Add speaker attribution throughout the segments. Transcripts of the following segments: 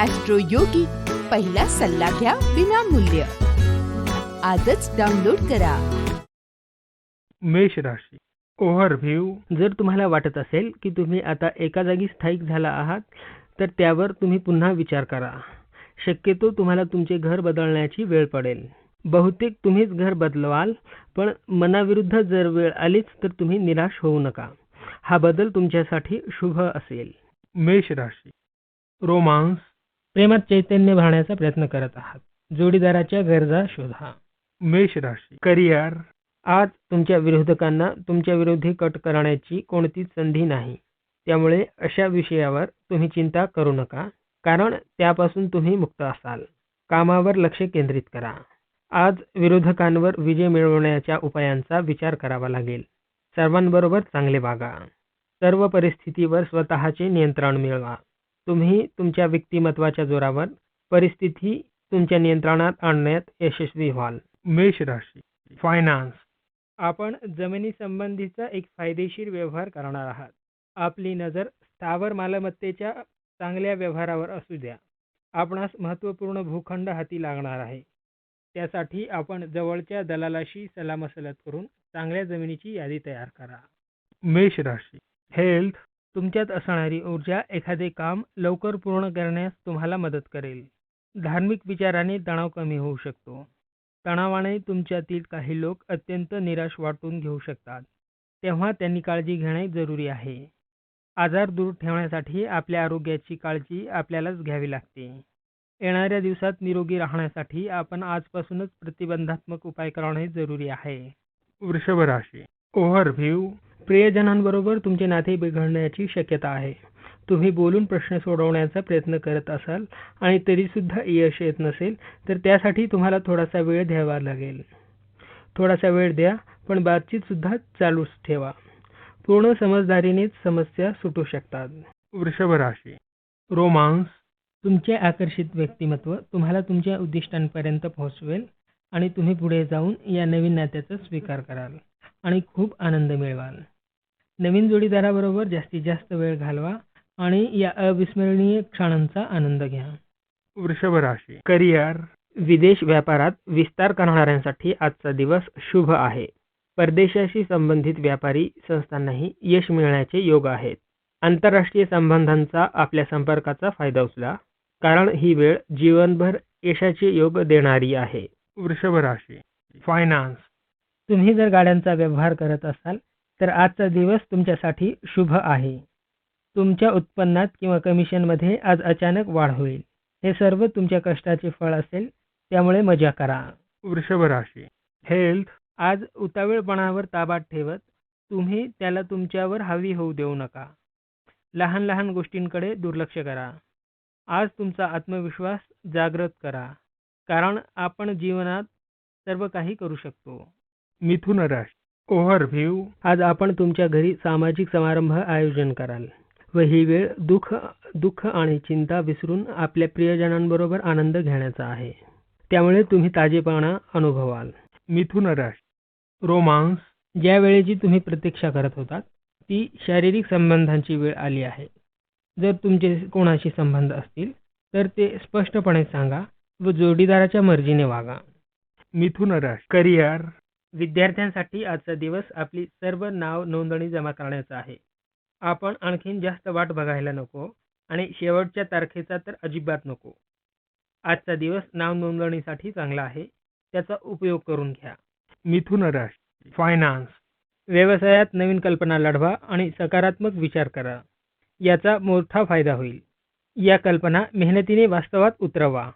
Speaker 1: Austro योगी पहिला सल्ला घ्या विनामूल्य. आजच डाउनलोड करा.
Speaker 2: मेष राशी. ओव्हरव्ह्यू
Speaker 3: जर तुम्हाला वाटत असेल की तुम्ही आता एका जागी स्थायिक झाला आहात तर त्यावर तुम्ही पुन्हा विचार करा. शक्यतो तुम्हाला तुमचे घर बदलण्याची वेळ पडेल. बहुतेक तुम्हीच घर बदलवाल पण मनाविरुद्ध जर वेळ आलीच तर तुम्ही निराश होऊ नका. हा बदल तुमच्यासाठी शुभ असेल.
Speaker 2: मेष राशी. रोमांस.
Speaker 3: प्रेमात चैतन्य भरण्याचा प्रयत्न करत आहात. जोडीदाराच्या गरजा शोधा.
Speaker 2: मेष राशी. करिअर.
Speaker 3: आज तुमच्या विरोधकांना तुमच्या विरोधी कट करण्याची कोणतीच संधी नाही. त्यामुळे अशा विषयावर तुम्ही चिंता करू नका कारण त्यापासून तुम्ही मुक्त असाल. कामावर लक्ष केंद्रित करा. आज विरोधकांवर विजय मिळवण्याच्या उपायांचा विचार करावा लागेल. सर्वांबरोबर चांगले वागा. सर्व परिस्थितीवर स्वतःचे नियंत्रण मिळवा. तुम्ही तुमच्या व्यक्तिमत्वाच्या जोरावर परिस्थिती तुमच्या नियंत्रणात आणण्यात यशस्वी व्हाल.
Speaker 2: मेष राशी. फायनान्स
Speaker 3: आपण जमिनी संबंधीचा एक फायदेशीर व्यवहार करणार आहात. आपली नजर स्थावर मालमत्तेच्या चांगल्या व्यवहारावर असू द्या. आपणास महत्त्वपूर्ण भूखंड हाती लागणार आहे. त्यासाठी आपण जवळच्या दलालाशी सलामसलत करून चांगल्या जमिनीची यादी तयार करा.
Speaker 2: मेष राशी. हेल्थ
Speaker 3: तुमच्यात असणारी ऊर्जा एखादे काम लवकर पूर्ण करण्यास तुम्हाला मदत करेल. धार्मिक विचाराने तणाव कमी होऊ शकतो. तणावाने तुमच्यातील काही लोक अत्यंत निराश वाटून घेऊ शकतात. तेव्हा त्यांनी काळजी घेणे जरुरी आहे. आजार दूर ठेवण्यासाठी आपल्या आरोग्याची काळजी आपल्यालाच घ्यावी लागते. येणाऱ्या दिवसात निरोगी राहण्यासाठी आपण आजपासूनच प्रतिबंधात्मक उपाय करणे जरुरी आहे.
Speaker 2: वृषभ राशी. ओव्हरव्ह्यू
Speaker 3: प्रियजनांबरोबर तुमचे नाते बिघडण्याची शक्यता आहे. तुम्ही बोलून प्रश्न सोडवण्याचा प्रयत्न करत असाल आणि तरीसुद्धा यश येत नसेल तर त्यासाठी तुम्हाला थोडासा वेळ द्यावा लागेल. थोडासा वेळ द्या पण बातचीतसुद्धा चालूच ठेवा. पूर्ण समजदारीनेच समस्या सुटू शकतात.
Speaker 2: वृषभ राशी. रोमांस.
Speaker 3: तुमचे आकर्षित व्यक्तिमत्व तुम्हाला तुमच्या उद्दिष्टांपर्यंत पोहोचवेल आणि तुम्ही पुढे जाऊन या नवीन नात्याचा स्वीकार कराल. आणि खूप आनंद मिळवाल. नवीन जोडीदाराबरोबर जास्तीत जास्त वेळ घालवा आणि या अविस्मरणीय क्षणांचा आनंद घ्या.
Speaker 2: वृषभ राशी. करिअर
Speaker 3: विदेश व्यापारात विस्तार करणाऱ्यांसाठी आजचा दिवस शुभ आहे. परदेशाशी संबंधित व्यापारी संस्थांनाही यश मिळण्याचे योग आहेत. आंतरराष्ट्रीय संबंधांचा आपल्या संपर्काचा फायदा उचला कारण ही वेळ जीवनभर यशाचे योग देणारी आहे.
Speaker 2: वृषभ राशी. फायनान्स.
Speaker 3: तुम्ही जर गाड्यांचा व्यवहार करत असाल तर आजचा दिवस तुमच्यासाठी शुभ आहे. तुमच्या उत्पन्नात किंवा कमिशनमध्ये आज अचानक वाढ होईल. हे सर्व तुमच्या कष्टाचे फळ असेल त्यामुळे मजा करा.
Speaker 2: वृषभ राशी. हेल्थ
Speaker 3: आज उतावीळपणावर ताबा ठेवत तुम्ही त्याला तुमच्यावर हवी होऊ देऊ नका. लहान लहान गोष्टींकडे दुर्लक्ष करा. आज तुमचा आत्मविश्वास जागृत करा. कारण आपण जीवनात सर्व काही करू शकतो.
Speaker 2: मिथुन राशी ओव्हरव्ह्यू
Speaker 3: आज आपण तुमच्या घरी सामाजिक समारंभ आयोजन कराल व ही वेळ दुःख दुःख आणि चिंता विसरून आपल्या प्रियजनांबरोबर आनंद घेण्याचा आहे. त्यामुळे तुम्ही ताजेपणा अनुभवाल.
Speaker 2: मिथुन राशी रोमांस.
Speaker 3: ज्या वेळेची तुम्ही प्रतीक्षा करत होतात ती शारीरिक संबंधांची वेळ आली आहे. जर तुमचे कोणाशी संबंध असतील तर ते स्पष्टपणे सांगा व जोडीदाराच्या मर्जीने वागा.
Speaker 2: मिथुन राशी करिअर.
Speaker 3: विद्यार्थ्यांसाठी आजचा दिवस आपली सर्व नाव नोंदणी जमा करण्याचा आहे. आपण आणखीन जास्त वाट बघायला नको आणि शेवटच्या तारखेचा तर अजिबात नको. आजचा दिवस नाव नोंदणीसाठी चांगला आहे त्याचा उपयोग करून घ्या.
Speaker 2: मिथुन राशी फायनान्स
Speaker 3: व्यवसायात नवीन कल्पना लढवा आणि सकारात्मक विचार करा. याचा मोठा फायदा होईल. या कल्पना मेहनतीने वास्तवात उतरवा.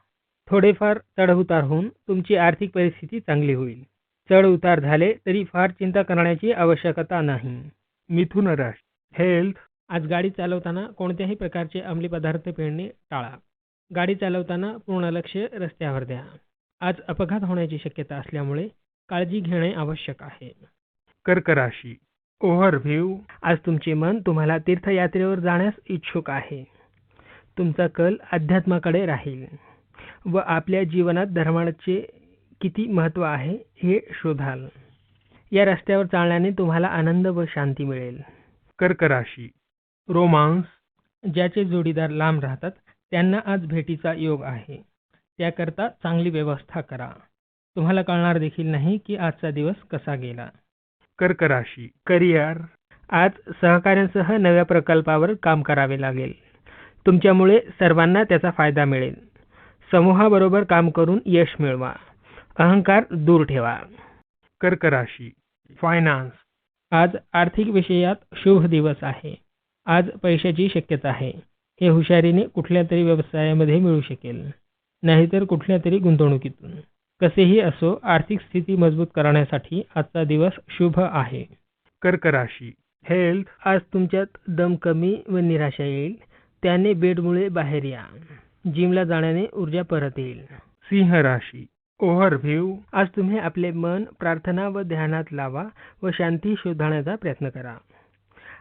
Speaker 3: थोडेफार चढउतार होऊन तुमची आर्थिक परिस्थिती चांगली होईल. चढ उतार झाले तरी फार चिंता करण्याची आवश्यकता नाही.
Speaker 2: मिथुन राशी हेल्थ
Speaker 3: आज गाडी चालवताना कोणत्याही प्रकारचे अंमली पदार्थ पिणे टाळा. गाडी चालवताना पूर्ण लक्ष रस्त्यावर द्या. आज अपघात होण्याची शक्यता असल्यामुळे काळजी घेणे आवश्यक आहे.
Speaker 2: कर्क राशी ओव्हरव्ह्यू
Speaker 3: आज तुमचे मन तुम्हाला तीर्थयात्रेवर जाण्यास इच्छुक आहे. तुमचा कल अध्यात्माकडे राहील. व आपल्या जीवनात धर्माचे किती महत्त्व आहे हे शोधाल. या रस्त्यावर चालण्याने तुम्हाला आनंद व शांती मिळेल.
Speaker 2: कर्क राशी रोमांस.
Speaker 3: ज्याचे जोडीदार लांब राहतात त्यांना आज भेटीचा योग आहे. त्याकरता चांगली व्यवस्था करा. तुम्हाला कळणार देखील नाही की आजचा दिवस कसा गेला.
Speaker 2: कर्क राशी करिअर.
Speaker 3: आज सहकाऱ्यांसह नव्या प्रकल्पावर काम करावे लागेल. तुमच्यामुळे सर्वांना त्याचा फायदा मिळेल. समूहाबरोबर काम करून यश मिळवा. अहंकार दूर ठेवा.
Speaker 2: कर्क राशी फायनान्स
Speaker 3: आज आर्थिक विषयात शुभ दिवस आहे. आज पैशाची शक्यता आहे. हे हुशारीने कुठल्या तरी व्यवसायामध्ये मिळू शकेल. नाहीतर कुठल्या तरी गुंतवणुकीतून. कसेही असो आर्थिक स्थिती मजबूत करण्यासाठी आजचा दिवस शुभ आहे.
Speaker 2: कर्क राशी हेल्थ
Speaker 3: आज तुमच्यात दम कमी व निराशा येईल. त्याने बेडमुळे बाहेर या. जिमला जाण्याने ऊर्जा परत येईल.
Speaker 2: सिंह राशी ओव्हरव्ह्यू.
Speaker 3: आज तुम्ही आपले मन प्रार्थना व ध्यानात लावा व शांती शोधण्याचा प्रयत्न करा.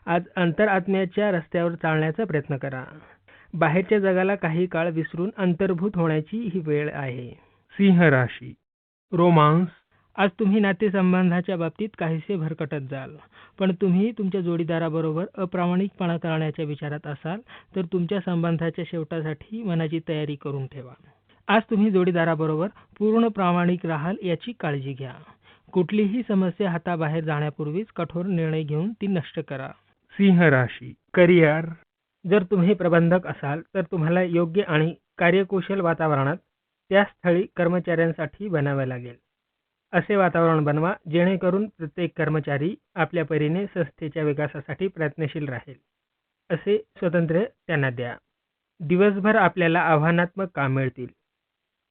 Speaker 3: आज अंतरआत्म्याच्या रस्त्यावर चालण्याचा प्रयत्न करा. बाहेरच्या जगाला काही काळ विसरून अंतर्भूत होण्याची ही वेळ आहे.
Speaker 2: सिंह राशी. रोमांस.
Speaker 3: आज तुम्ही नातेसंबंधाच्या बाबतीत काहीसे भरकटत जाल पण तुम्ही तुमच्या जोडीदाराबरोबर अप्रामाणिकपणा करण्याच्या विचारात असाल तर तुमच्या संबंधाच्या शेवटासाठी मनाची तयारी करून ठेवा. आज तुम्ही जोडीदाराबरोबर पूर्ण प्रामाणिक राहाल याची काळजी घ्या. कुठलीही समस्या हाताबाहेर जाण्यापूर्वीच कठोर निर्णय घेऊन ती नष्ट करा.
Speaker 2: सिंह राशी करिअर.
Speaker 3: जर तुम्ही प्रबंधक असाल तर तुम्हाला योग्य आणि कार्यकुशल वातावरणात त्या स्थळी कर्मचाऱ्यांसाठी बनावे लागेल. असे वातावरण बनवा जेणेकरून प्रत्येक कर्मचारी आपल्या परीने संस्थेच्या विकासासाठी प्रयत्नशील राहील. असे स्वातंत्र्य त्यांना द्या. दिवसभर आपल्याला आव्हानात्मक काम मिळतील.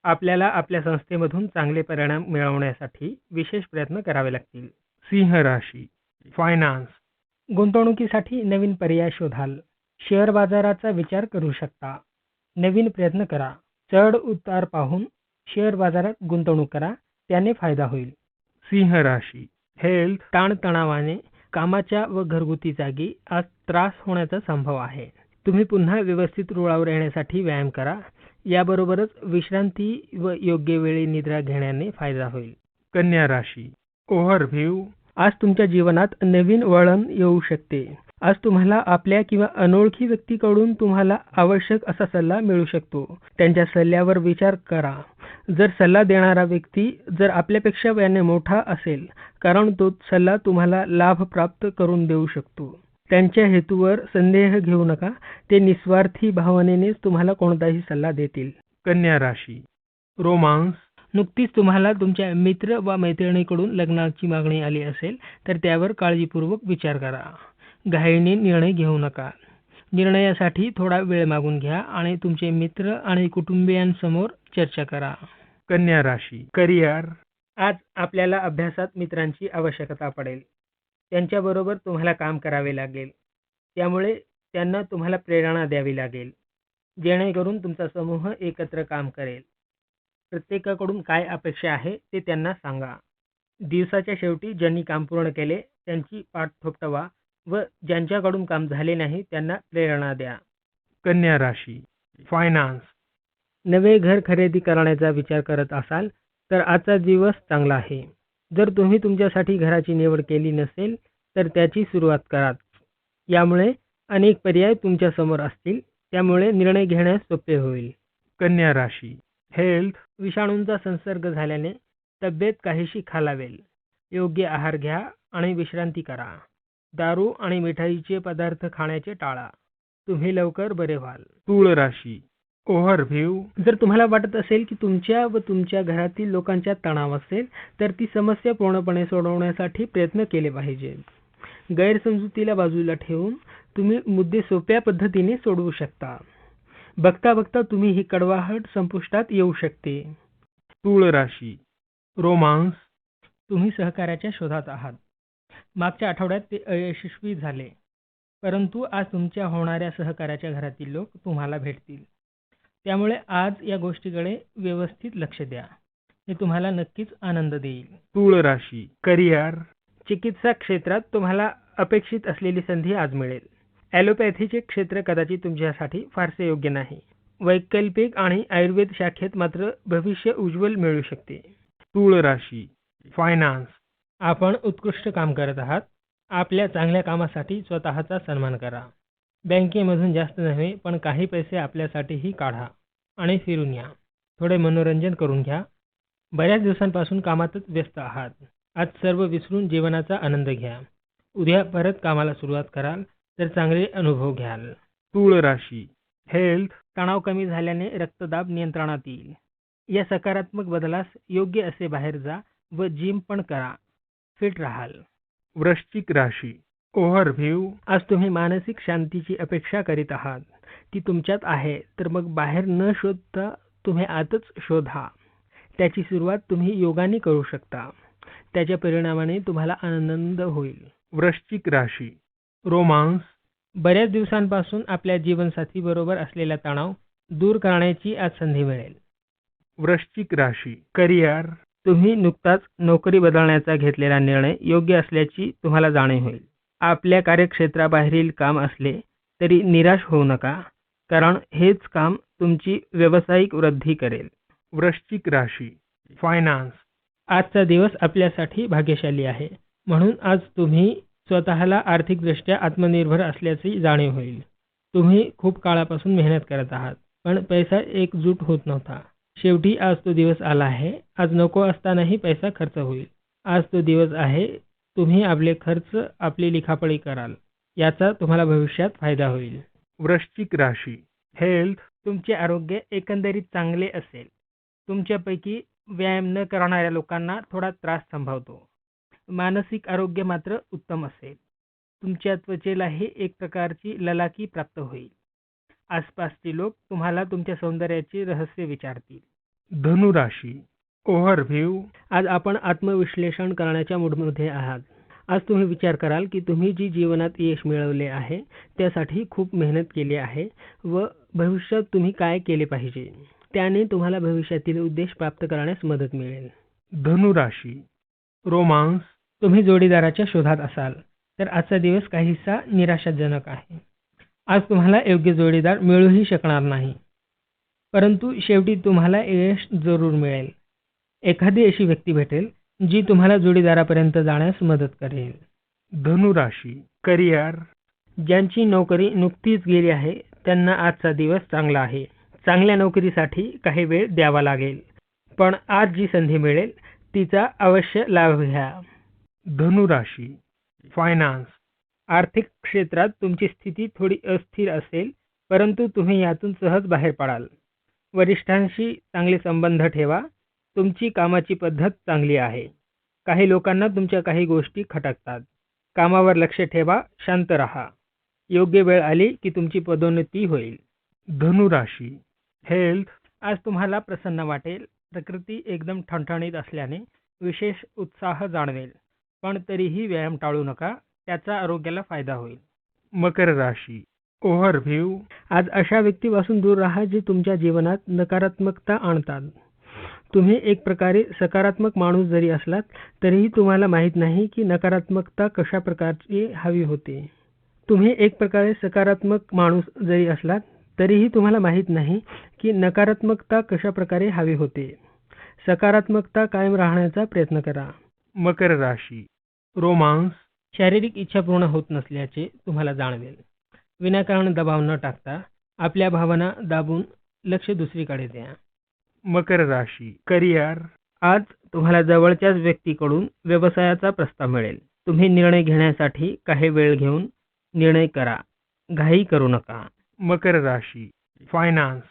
Speaker 3: आपल्याला आपल्या संस्थेमधून चांगले परिणाम मिळवण्यासाठी विशेष प्रयत्न करावे लागतील.
Speaker 2: सिंह राशी फायनान्स
Speaker 3: गुंतवणुकीसाठी नवीन पर्याय शोधाल. शेअर बाजाराचा विचार करू शकता. नवीन प्रयत्न करा. चढ उतार पाहून शेअर बाजारात गुंतवणूक करा. त्याने फायदा होईल.
Speaker 2: सिंह राशी हेल्थ
Speaker 3: ताणतणावाने कामाच्या व घरगुती जागी आज त्रास होण्याचा संभव आहे. तुम्ही पुन्हा व्यवस्थित रुळावर येण्यासाठी व्यायाम करा. याबरोबरच विश्रांती व योग्य वेळी निद्रा घेण्याने फायदा होईल.
Speaker 2: कन्या राशी. ओव्हरव्ह्यू
Speaker 3: आज तुमच्या जीवनात नवीन वळण येऊ शकते. आज तुम्हाला आपल्या किंवा अनोळखी व्यक्तीकडून तुम्हाला आवश्यक असा सल्ला मिळू शकतो. त्यांच्या सल्ल्यावर विचार करा. जर सल्ला देणारा व्यक्ती जर आपल्यापेक्षा वयाने मोठा असेल कारण तो सल्ला तुम्हाला लाभ प्राप्त करून देऊ शकतो. त्यांच्या हेतूवर संदेह घेऊ नका. ते निस्वार्थी भावनेनेच तुम्हाला कोणताही सल्ला देतील.
Speaker 2: कन्या राशी. रोमांस.
Speaker 3: नुकतीच तुम्हाला तुमच्या मित्र व मैत्रिणीकडून लग्नाची मागणी आली असेल तर त्यावर काळजीपूर्वक विचार करा. घाईने निर्णय घेऊ नका. निर्णयासाठी थोडा वेळ मागून घ्या आणि तुमचे मित्र आणि कुटुंबियांसमोर चर्चा करा.
Speaker 2: कन्या राशी. करिअर.
Speaker 3: आज आपल्याला अभ्यासात मित्रांची आवश्यकता पडेल. त्यांच्याबरोबर तुम्हाला काम करावे लागेल. त्यामुळे त्यांना तुम्हाला प्रेरणा द्यावी लागेल. जेणेकरून तुमचा समूह एकत्र काम करेल. प्रत्येकाकडून काय अपेक्षा आहे ते त्यांना सांगा. दिवसाच्या शेवटी ज्यांनी काम पूर्ण केले त्यांची पाठ थोपटवा व ज्यांच्याकडून काम झाले नाही त्यांना प्रेरणा द्या.
Speaker 2: कन्या राशी फायनान्स
Speaker 3: नवे घर खरेदी करण्याचा विचार करत असाल तर आजचा दिवस चांगला आहे. जर तुम्ही तुमच्यासाठी घराची निवड केली नसेल तर त्याची सुरुवात करा. यामुळे अनेक पर्याय तुमच्यासमोर असतील. त्यामुळे निर्णय घेण्यास सोपे होईल.
Speaker 2: कन्या राशी. हेल्थ
Speaker 3: विषाणूंचा संसर्ग झाल्याने तब्येत काहीशी खालावेल. योग्य आहार घ्या आणि विश्रांती करा. दारू आणि मिठाईचे पदार्थ खाण्याचे टाळा. तुम्ही लवकर बरे व्हाल.
Speaker 2: तूळ राशी ओव्हरव्ह्यू.
Speaker 3: जर तुम्हाला वाटत असेल की तुमच्या व तुमच्या घरातील लोकांच्यात तणाव असेल तर ती समस्या पूर्णपणे सोडवण्यासाठी प्रयत्न केले पाहिजेत गैरसमजुतीला बाजूला ठेवून तुम्ही मुद्दे सोप्या पद्धतीने सोडवू शकता. बघता बघता तुम्ही ही कडवाहट संपुष्टात येऊ शकते.
Speaker 2: तूळ राशी. रोमांस.
Speaker 3: तुम्ही सहकार्याच्या शोधात आहात. मागच्या आठवड्यात ते अयशस्वी झाले. परंतु आज तुमच्या होणाऱ्या सहकार्याच्या घरातील लोक तुम्हाला भेटतील. त्यामुळे आज या गोष्टीकडे व्यवस्थित लक्ष द्या. हे तुम्हाला नक्कीच आनंद देईल.
Speaker 2: तूळ राशी करिअर.
Speaker 3: चिकित्सा क्षेत्रात तुम्हाला अपेक्षित असलेली संधी आज मिळेल. ॲलोपॅथीचे क्षेत्र कदाचित तुमच्यासाठी फारसे योग्य नाही. वैकल्पिक आणि आयुर्वेद शाखेत मात्र भविष्य उज्ज्वल मिळू शकते.
Speaker 2: तूळ राशी फायनान्स
Speaker 3: आपण उत्कृष्ट काम करत आहात. आपल्या चांगल्या कामासाठी स्वतःचा सन्मान करा. बँकेमधून जास्त नव्हे पण काही पैसे आपल्यासाठीही काढा आणि फिरून या. थोडे मनोरंजन करून घ्या. बऱ्याच दिवसांपासून कामातच व्यस्त आहात. आज सर्व विसरून जीवनाचा आनंद घ्या. उद्या परत कामाला सुरुवात कराल तर चांगले अनुभव घ्याल.
Speaker 2: तूळ राशी. हेल्थ
Speaker 3: तणाव कमी झाल्याने रक्तदाब नियंत्रणात येईल. या सकारात्मक बदलास योग्य असे बाहेर जा व जिम पण करा. फिट राहाल.
Speaker 2: वृश्चिक राशी. ओव्हरव्ह्यू.
Speaker 3: आज तुम्ही मानसिक शांतीची अपेक्षा करीत आहात. ती तुमच्यात आहे तर मग बाहेर न शोधता तुम्ही आतच शोधा. त्याची सुरुवात तुम्ही योगाने करू शकता. त्याच्या परिणामाने तुम्हाला आनंद होईल.
Speaker 2: वृश्चिक राशी. रोमांस.
Speaker 3: बऱ्याच दिवसांपासून आपल्या जीवनसाथी बरोबर असलेला तणाव दूर करण्याची आज संधी मिळेल.
Speaker 2: वृश्चिक राशी. करिअर.
Speaker 3: तुम्ही नुकताच नोकरी बदलण्याचा घेतलेला निर्णय योग्य असल्याची तुम्हाला जाणीव होईल. आपल्या कार्यक्षेत्राबाहेरील काम असले तरी निराश होऊ नका कारण हेच काम तुमची व्यावसायिक वृद्धी करेल.
Speaker 2: वृश्चिक राशी फायनान्स
Speaker 3: आजचा दिवस आपल्यासाठी भाग्यशाली आहे म्हणून आज तुम्ही स्वतःला आर्थिकदृष्ट्या आत्मनिर्भर असल्याची जाणीव होईल. तुम्ही खूप काळापासून मेहनत करत आहात पण पैसा एकजूट होत नव्हता. शेवटी आज तो दिवस आला आहे आज नको असतानाही पैसा खर्च होईल. आज तो दिवस आहे तुम्ही आपले खर्च आपली लिखापळी कराल. याचा तुम्हाला भविष्यात फायदा होईल.
Speaker 2: वृश्चिक राशी. हेल्थ
Speaker 3: तुमचे आरोग्य एकंदरीत चांगले असेल. तुमच्यापैकी व्यायाम न करणाऱ्या लोकांना थोडा त्रास संभवतो मानसिक आरोग्य मात्र उत्तम असेल. तुमच्या त्वचेलाही एक प्रकारची ललाकी प्राप्त होईल. आसपासचे लोक तुम्हाला तुमच्या सौंदर्याचे रहस्य विचारतील.
Speaker 2: धनु राशी. ओव्हरव्ह्यू.
Speaker 3: आज आपण आत्मविश्लेषण करण्याच्या मूडमध्ये आहात. आज तुम्ही विचार कराल की तुम्ही जी जीवनात यश मिळवले आहे त्यासाठी खूप मेहनत केली आहे व भविष्यात तुम्ही काय केले पाहिजे त्याने तुम्हाला भविष्यातील उद्देश प्राप्त करण्यास मदत मिळेल.
Speaker 2: धनु राशी रोमांस.
Speaker 3: तुम्ही जोडीदाराच्या शोधात असाल तर आजचा दिवस काहीसा निराशाजनक आहे. आज तुम्हाला योग्य जोडीदार मिळूही शकणार नाही. परंतु शेवटी तुम्हाला यश जरूर मिळेल. एखादी अशी व्यक्ती भेटेल जी तुम्हाला जोडीदारापर्यंत जाण्यास मदत करेल.
Speaker 2: धनु राशी करिअर.
Speaker 3: ज्यांची नोकरी नुकतीच गेली आहे त्यांना आजचा दिवस चांगला आहे. चांगल्या नोकरीसाठी काही वेळ द्यावा लागेल. पण आज जी संधी मिळेल तिचा अवश्य लाभ घ्या.
Speaker 2: धनु राशी फायनान्स
Speaker 3: आर्थिक क्षेत्रात तुमची स्थिती थोडी अस्थिर असेल परंतु तुम्ही यातून सहज बाहेर पडाल. वरिष्ठांशी चांगले संबंध ठेवा. तुमची कामाची पद्धत चांगली आहे. काही लोकांना तुमच्या काही गोष्टी खटकतात. कामावर लक्ष ठेवा शांत राहा. योग्य वेळ आली की तुमची पदोन्नती होईल.
Speaker 2: धनुराशी हेल्थ
Speaker 3: आज तुम्हाला प्रसन्न वाटेल. प्रकृती एकदम ठणठणीत असल्याने विशेष उत्साह जाणवेल. पण तरीही व्यायाम टाळू नका. त्याचा आरोग्याला फायदा होईल.
Speaker 2: मकर राशी. ओव्हरव्ह्यू
Speaker 3: आज अशा व्यक्तीपासून दूर राहा जे तुमच्या जीवनात नकारात्मकता आणतात. तुम्ही एक प्रकारे सकारात्मक माणूस जरी असलात तरीही तुम्हाला माहीत नाही की नकारात्मकता कशा प्रकारची हवी होते. तुम्ही एक प्रकारे सकारात्मक माणूस जरी असलात तरीही तुम्हाला माहीत नाही की नकारात्मकता कशा प्रकारे हवी होते. सकारात्मकता कायम राहण्याचा प्रयत्न करा.
Speaker 2: मकर राशी. रोमांस.
Speaker 3: शारीरिक इच्छा पूर्ण होत नसल्याचे तुम्हाला जाणवेल. विनाकारण दबाव न टाकता आपल्या भावना दाबून लक्ष दुसरीकडे द्या.
Speaker 2: मकर राशी करिअर.
Speaker 3: आज तुम्हाला जवळच्याच व्यक्तीकडून व्यवसायाचा प्रस्ताव मिळेल. तुम्ही निर्णय घेण्यासाठी काही वेळ घेऊन निर्णय करा. घाई करू नका.
Speaker 2: मकर राशी फायनान्स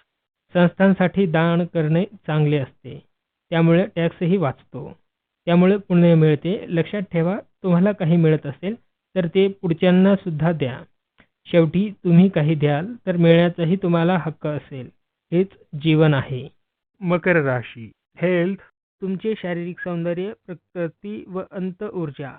Speaker 3: संस्थांसाठी दान करणे चांगले असते. त्यामुळे टॅक्सही वाचतो. त्यामुळे पुण्य मिळते. लक्षात ठेवा तुम्हाला काही मिळत असेल तर ते पुढच्यांना सुद्धा द्या. शेवटी तुम्ही काही द्याल तर मिळण्याचाही तुम्हाला हक्क असेल. हेच जीवन आहे.
Speaker 2: मकर राशी. हेल्थ
Speaker 3: तुमचे शारीरिक सौंदर्य प्रकृती व अंत ऊर्जा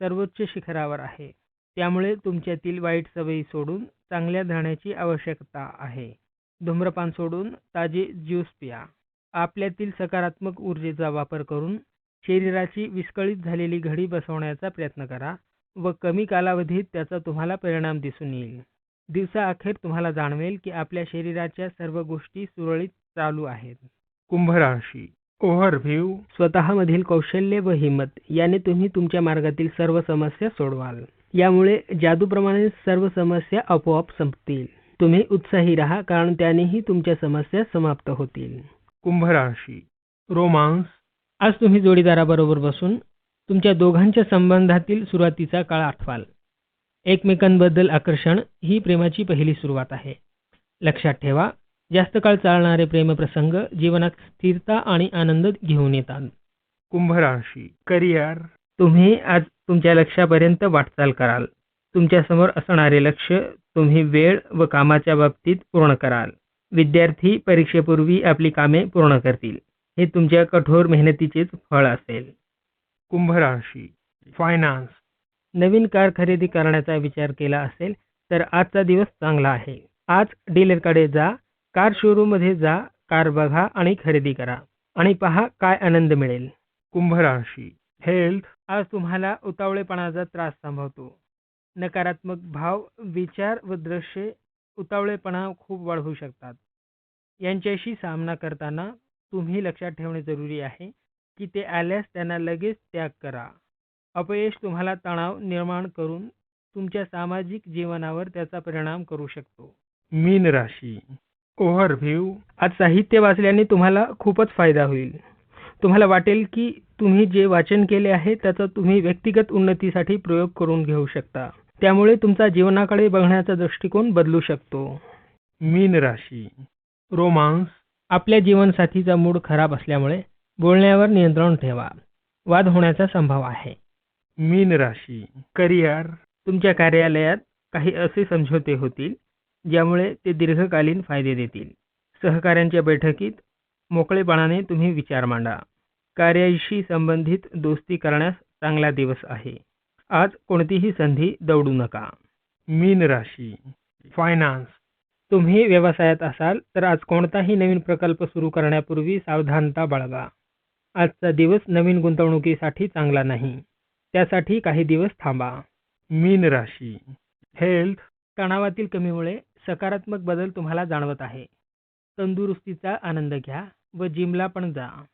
Speaker 3: सर्वोच्च शिखरावर आहे. त्यामुळे तुमच्यातील वाईट सवयी सोडून चांगल्या धाण्याची आवश्यकता आहे. धूम्रपान सोडून ताजे ज्यूस प्या. आपल्यातील सकारात्मक ऊर्जेचा वापर करून शरीराची विस्कळीत झालेली घडी बसवण्याचा प्रयत्न करा व कमी कालावधीत त्याचा तुम्हाला परिणाम दिसून येईल. दिवसाअखेर तुम्हाला जाणवेल की आपल्या शरीराच्या सर्व गोष्टी सुरळीत चालू आहेत.
Speaker 2: कुंभ राशी ओव्हरव्ह्यू
Speaker 3: स्वतःमधील कौशल्य व हिंमत याने तुम्ही तुमच्या मार्गातील सर्व समस्या सोडवाल. यामुळे जादूप्रमाणे सर्व समस्या आपोआप संपतील. तुम्ही उत्साही राहा कारण त्यानेही तुमच्या समस्या समाप्त होतील.
Speaker 2: कुंभ राशी रोमांस.
Speaker 3: आज तुम्ही जोडीदाराबरोबर बसून तुमच्या दोघांच्या संबंधातील सुरुवातीचा काळ आठवाल. एकमेकांबद्दल आकर्षण ही प्रेमाची पहिली सुरुवात आहे. लक्षात ठेवा जास्त काळ चालणारे प्रेमप्रसंग जीवनात स्थिरता आणि आनंद घेऊन येतात.
Speaker 2: कुंभ राशी करिअर.
Speaker 3: तुम्ही आज तुमच्या लक्ष्यापर्यंत वाटचाल कराल. तुमच्यासमोर असणारे लक्ष तुम्ही वेळ व कामाच्या बाबतीत पूर्ण कराल. विद्यार्थी परीक्षेपूर्वी आपली कामे पूर्ण करतील. हे तुमच्या कठोर मेहनतीचेच फळ असेल.
Speaker 2: कुंभ राशी फायनान्स
Speaker 3: नवीन कार खरेदी करण्याचा विचार केला असेल तर आजचा दिवस चांगला आहे. आज डीलरकडे जा कार शोरूममध्ये जा कार बघा आणि खरेदी करा. आणि पहा काय आनंद मिळेल.
Speaker 2: कुंभ राशी. हेल्थ
Speaker 3: आज तुम्हाला उतावळेपणाचा त्रास संभवतो नकारात्मक भाव विचार व दृश्ये उतावळेपणा खूप वाढवू शकतात. यांच्याशी सामना करताना तुम्ही लक्षात ठेवणे जरुरी आहे की ते आल्यास त्यांना लगेच त्याग करा. अपयश तुम्हाला तणाव निर्माण करून तुमच्या सामाजिक जीवनावर त्याचा परिणाम करू शकतो.
Speaker 2: मीन राशी. ओव्हरव्ह्यू.
Speaker 3: आज साहित्य वाचल्याने तुम्हाला खूपच फायदा होईल. तुम्हाला वाटेल की तुम्ही जे वाचन केले आहे त्याचा तुम्ही व्यक्तिगत उन्नतीसाठी प्रयोग करून घेऊ शकता. त्यामुळे तुमचा जीवनाकडे बघण्याचा दृष्टिकोन बदलू शकतो.
Speaker 2: मीन राशी. रोमांस.
Speaker 3: आपल्या जीवनसाथीचा मूड खराब असल्यामुळे बोलण्यावर नियंत्रण ठेवा. वाद होण्याचा संभव आहे.
Speaker 2: मीन राशी. करिअर.
Speaker 3: तुमच्या कार्यालयात काही असे समझोते होतील. ज्यामुळे ते दीर्घकालीन फायदे देतील. सहकाऱ्यांच्या बैठकीत मोकळेपणाने तुम्ही विचार मांडा. कार्याशी संबंधित दोस्ती करण्यास चांगला दिवस आहे. आज कोणतीही संधी दवडू नका.
Speaker 2: मीन राशी फायनान्स
Speaker 3: तुम्ही व्यवसायात असाल तर आज कोणताही नवीन प्रकल्प सुरू करण्यापूर्वी सावधानता बाळगा. आजचा दिवस नवीन गुंतवणुकीसाठी चांगला नाही. त्यासाठी काही दिवस थांबा.
Speaker 2: मीन राशी. हेल्थ
Speaker 3: तणावातील कमीमुळे सकारात्मक बदल तुम्हाला जाणवत आहे. तंदुरुस्तीचा आनंद घ्या व जिमला पण जा.